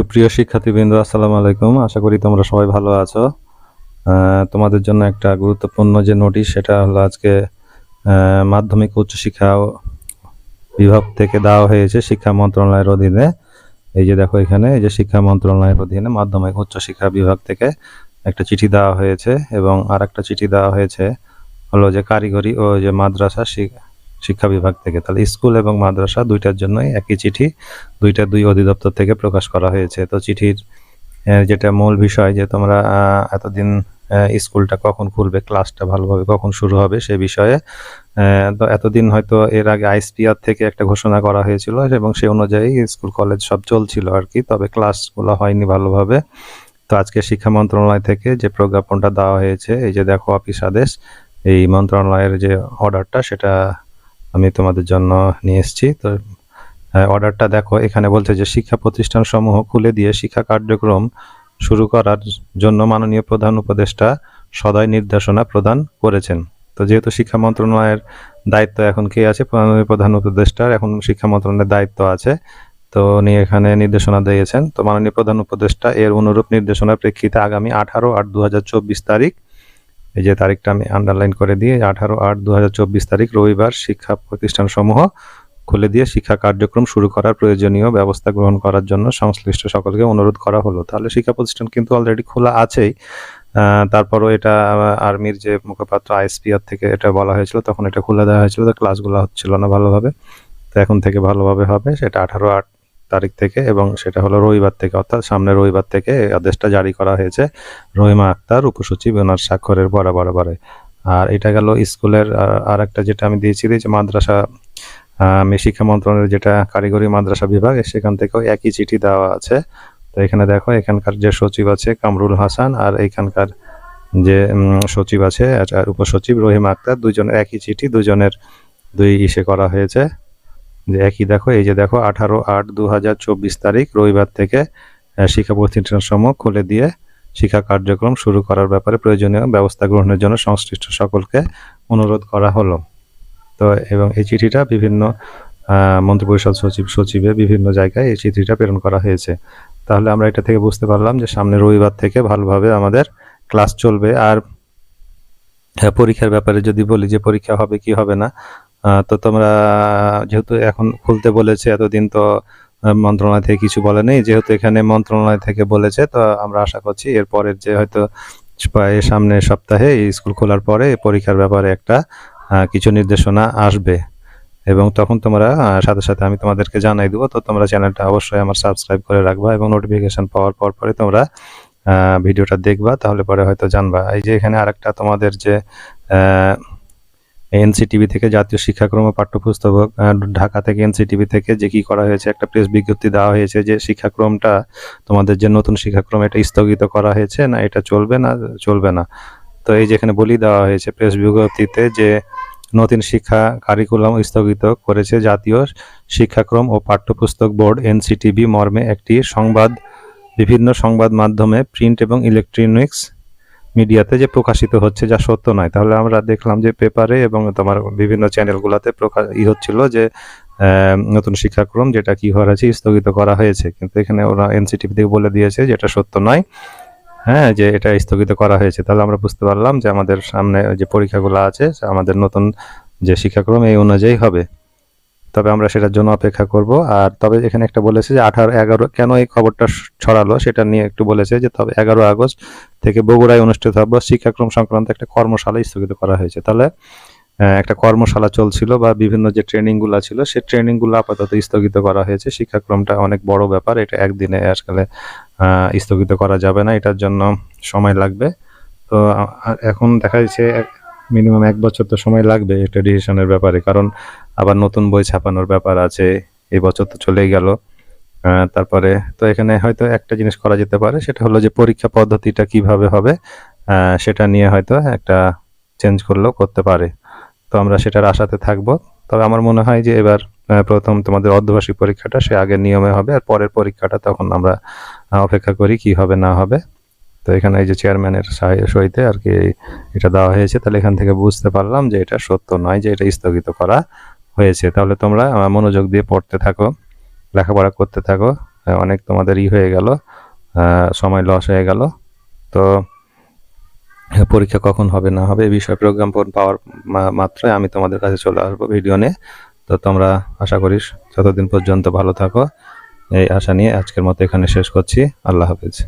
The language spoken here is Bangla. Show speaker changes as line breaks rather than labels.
সুপ্রিয় শিক্ষার্থীবৃন্দ, আসসালামু আলাইকুম। আশা করি তোমরা সবাই ভালো আছো। তোমাদের জন্য একটা গুরুত্বপূর্ণ যে নোটিশ, সেটা হলো আজকে মাধ্যমিক উচ্চশিক্ষা বিভাগ থেকে দেওয়া হয়েছে শিক্ষা মন্ত্রণালয়ের অধীনে। এই যে দেখো এখানে, এই যে শিক্ষা মন্ত্রণালয়ের অধীনে মাধ্যমিক উচ্চশিক্ষা বিভাগ থেকে একটা চিঠি দেওয়া হয়েছে এবং আর একটা চিঠি দেওয়া হয়েছে হলো যে কারিগরি ও যে মাদ্রাসা শিক্ষা বিভাগ থেকে। তাহলে স্কুল এবং মাদ্রাসা দুইটার জন্যই একই চিঠি, দুইটা দুই অধিদপ্তর থেকে প্রকাশ করা হয়েছে। তো চিঠির যেটা মূল বিষয় যে তোমরা এতদিন স্কুলটা কখন খুলবে, ক্লাসটা ভালোভাবে কখন শুরু হবে সে বিষয়ে তো এতদিন হয়তো এর আগে আইসপিআর থেকে একটা ঘোষণা করা হয়েছিল এবং সেই অনুযায়ী স্কুল, কলেজ সব চলছিল আর কি, তবে ক্লাসগুলো হয়নি ভালোভাবে। তো আজকে শিক্ষা মন্ত্রণালয় থেকে যে প্রজ্ঞাপনটা দেওয়া হয়েছে, এই যে দেখো অফিস আদেশ, এই মন্ত্রণালয়ের যে অর্ডারটা সেটা আমি তোমাদের জন্য নিয়ে এসেছি। তো অর্ডারটা দেখো, এখানে বলছে যে শিক্ষা প্রতিষ্ঠান সমূহ খুলে দিয়ে শিক্ষা কার্যক্রম শুরু করার জন্য মাননীয় প্রধান উপদেষ্টা সদয় নির্দেশনা প্রদান করেছেন। তো যেহেতু শিক্ষা মন্ত্রণালয়ের দায়িত্ব এখন কে আছে? প্রধান উপদেষ্টার এখন শিক্ষা মন্ত্রণালয়ের দায়িত্ব আছে। তো উনি এখানে নির্দেশনা দিয়েছেন। তো মাননীয় প্রধান উপদেষ্টা এর অনুরূপ নির্দেশনার প্রেক্ষিতে আগামী আঠারো আট দু তারিখ এই যে তারিখটা আমি আন্ডারলাইন করে দিয়ে আঠারো আট দু তারিখ রবিবার শিক্ষা প্রতিষ্ঠানসমূহ খুলে দিয়ে শিক্ষা কার্যক্রম শুরু করার প্রয়োজনীয় ব্যবস্থা গ্রহণ করার জন্য সংশ্লিষ্ট সকলকে অনুরোধ করা হলো। তাহলে শিক্ষা প্রতিষ্ঠান কিন্তু অলরেডি খোলা আছেই। তারপরও এটা আর্মির যে মুখপাত্র আইএসপিআর থেকে এটা বলা হয়েছিল, তখন এটা খুলে দেওয়া হয়েছিল, তো ক্লাসগুলো হচ্ছিল না ভালোভাবে। তো এখন থেকে ভালোভাবে হবে, সেটা আঠারো আট তারিখ থেকে এবং সেটা হলো রবিবার থেকে, অর্থাৎ সামনে রবিবার থেকে আদেশটা জারি করা হয়েছে। রহিমা আক্তার, উপসচিব ওনার স্বাক্ষরের বরা বরাবরে আর এটা গেল স্কুলের আর একটা যেটা আমি দিয়েছি যে মাদ্রাসা আমি শিক্ষা মন্ত্রণালয়ের যেটা কারিগরি মাদ্রাসা বিভাগ সেখান থেকেও একই চিঠি দেওয়া আছে। তো এখানে দেখো, এখানকার যে সচিব আছে কামরুল হাসান, আর এখানকার যে সচিব আছে আর উপসচিব রহিম আক্তার দুজনের একই চিঠি দুজনের দুই ইসে করা হয়েছে। যে একই দেখো এই যে দেখো আঠারো আট দু হাজার চব্বিশ তারিখ রবিবার থেকে শিক্ষা প্রতিষ্ঠান সমূহ খুলে দিয়ে শিক্ষা কার্যক্রম শুরু করার ব্যাপারে প্রয়োজনীয় ব্যবস্থা গ্রহণের জন্য সংশ্লিষ্ট সকলকে অনুরোধ করা হলো। তো এবং এই চিঠিটা বিভিন্ন মন্ত্রিপরিষদ সচিব সচিবে বিভিন্ন জায়গায় এই চিঠিটা প্রেরণ করা হয়েছে। তাহলে আমরা এটা থেকে বুঝতে পারলাম যে সামনে রবিবার থেকে ভালোভাবে আমাদের ক্লাস চলবে। আর হ্যাঁ, পরীক্ষার ব্যাপারে যদি বলি যে পরীক্ষা হবে কি হবে না তো তোমরা যেহেতু এখন খুলতে বলেছে, এতদিন তো মন্ত্রণালয় থেকে কিছু বলে নেই যেহেতু এখানে মন্ত্রণালয় থেকে বলেছে, তো আমরা আশা করছি এর পরের যে হয়তো সামনের সপ্তাহে স্কুল খোলার পরে পরীক্ষার ব্যাপারে একটা কিছু নির্দেশনা আসবে। এবং তখন তোমরা সাথে সাথে আমি তোমাদেরকে জানাই দেবো, তো তোমরা চ্যানেলটা অবশ্যই আমার সাবস্ক্রাইব করে রাখবা এবং নোটিফিকেশন পাওয়ার পর পরে তোমরা ভিডিওটা দেখবা, তাহলে পরে হয়তো জানবা। এই যে এখানে আরেকটা তোমাদের যে এনসিটিভি থেকে জাতীয় শিক্ষাক্রম ও পাঠ্যপুস্তক ঢাকা থেকে এনসিটিভি থেকে যে কি করা হয়েছে, একটা প্রেস বিজ্ঞপ্তি দেওয়া হয়েছে যে শিক্ষাক্রমটা তোমাদের যে নতুন শিক্ষাক্রম, এটা স্থগিত করা হয়েছে, না, এটা চলবে না চলবে না। তো এই যেখানে বলি দেওয়া হয়েছে প্রেস বিজ্ঞপ্তিতে যে নতুন শিক্ষা কারিকুলাম স্থগিত করেছে জাতীয় শিক্ষাক্রম ও পাঠ্যপুস্তক বোর্ড এনসিটিবি মর্মে একটি সংবাদ, বিভিন্ন সংবাদ মাধ্যমে প্রিন্ট এবং ইলেকট্রনিক্স মিডিয়াতে যে প্রকাশিত হচ্ছে যা সত্য নয়। তাহলে আমরা দেখলাম যে পেপারে এবং তোমার বিভিন্ন চ্যানেলগুলোতে প্রকাশ, ই হচ্ছিল যে নতুন শিক্ষাক্রম যেটা কি হয়েছে স্থগিত করা হয়েছে। কিন্তু এখানে ওরা এনসিটিভি থেকে বলে দিয়েছে যে এটা সত্য নয়। হ্যাঁ যে এটা স্থগিত করা হয়েছে। তাহলে আমরা বুঝতে পারলাম যে আমাদের সামনে যে পরীক্ষাগুলো আছে, আমাদের নতুন যে শিক্ষাক্রম, এই অনুযায়ী হবে। তবে আমরা সেটার জন্য অপেক্ষা করব। আর তবে এখানে একটা বলেছে যে আঠারো, এগারো কেন এই খবরটা ছড়ালো সেটা নিয়ে একটু বলেছে যে তবে এগারো আগস্ট থেকে বগুড়ায় অনুষ্ঠিত হবে শিক্ষাক্রম সংক্রান্ত একটা কর্মশালা স্থগিত করা হয়েছে। তাহলে একটা কর্মশালা চলছিল বা বিভিন্ন যে ট্রেনিংগুলো ছিল সেই ট্রেনিংগুলো আপাতত স্থগিত করা হয়েছে। শিক্ষাক্রমটা অনেক বড় ব্যাপার, এটা একদিনে আজকালে স্থগিত করা যাবে না, এটার জন্য সময় লাগবে। তো এখন দেখা যাচ্ছে মিনিমাম এক বছর তো সময় লাগবে এটা ডিসিশনের ব্যাপারে। কারণ আবার নতুন বই ছাপানোর ব্যাপার আছে, এই বছর তো চলেই গেল। তারপরে তো এখানে হয়তো একটা জিনিস করা যেতে পারে, সেটা হলো যে পরীক্ষা পদ্ধতিটা কীভাবে হবে সেটা নিয়ে হয়তো একটা চেঞ্জ করলেও করতে পারে। তো আমরা সেটার আশাতে থাকব। তবে আমার মনে হয় যে এবার প্রথম তোমাদের অর্ধবার্ষিক পরীক্ষাটা, সে আগের নিয়মে হবে, আর পরের পরীক্ষাটা তখন আমরা অপেক্ষা করি কি হবে না হবে। তো এখানে এই যে চেয়ারম্যানের সইতে আর কি এটা দেওয়া হয়েছে, তাহলে এখান থেকে বুঝতে পারলাম যে এটা সত্য নয়, যে এটা স্থগিত করা। হয়েছে, তাহলে তোমরা মনোযোগ দিয়ে পড়তে থাকো, লেখাপড়া করতে থাকো। অনেক তোমাদের ই হয়ে গেল সময় লস হয়ে গেল। তো পরীক্ষা কখন হবে, না হবে, এই বিষয়ে প্রোগ্রাম পাওয়ার মা- মাত্রই আমি তোমাদের কাছে চলে আসব ভিডিও নিয়ে। তো তোমরা, আশা করিস যতদিন পর্যন্ত ভালো থাকো, এই আশা নিয়ে আজকের মতো এখানে শেষ করছি। আল্লাহ হাফেজ।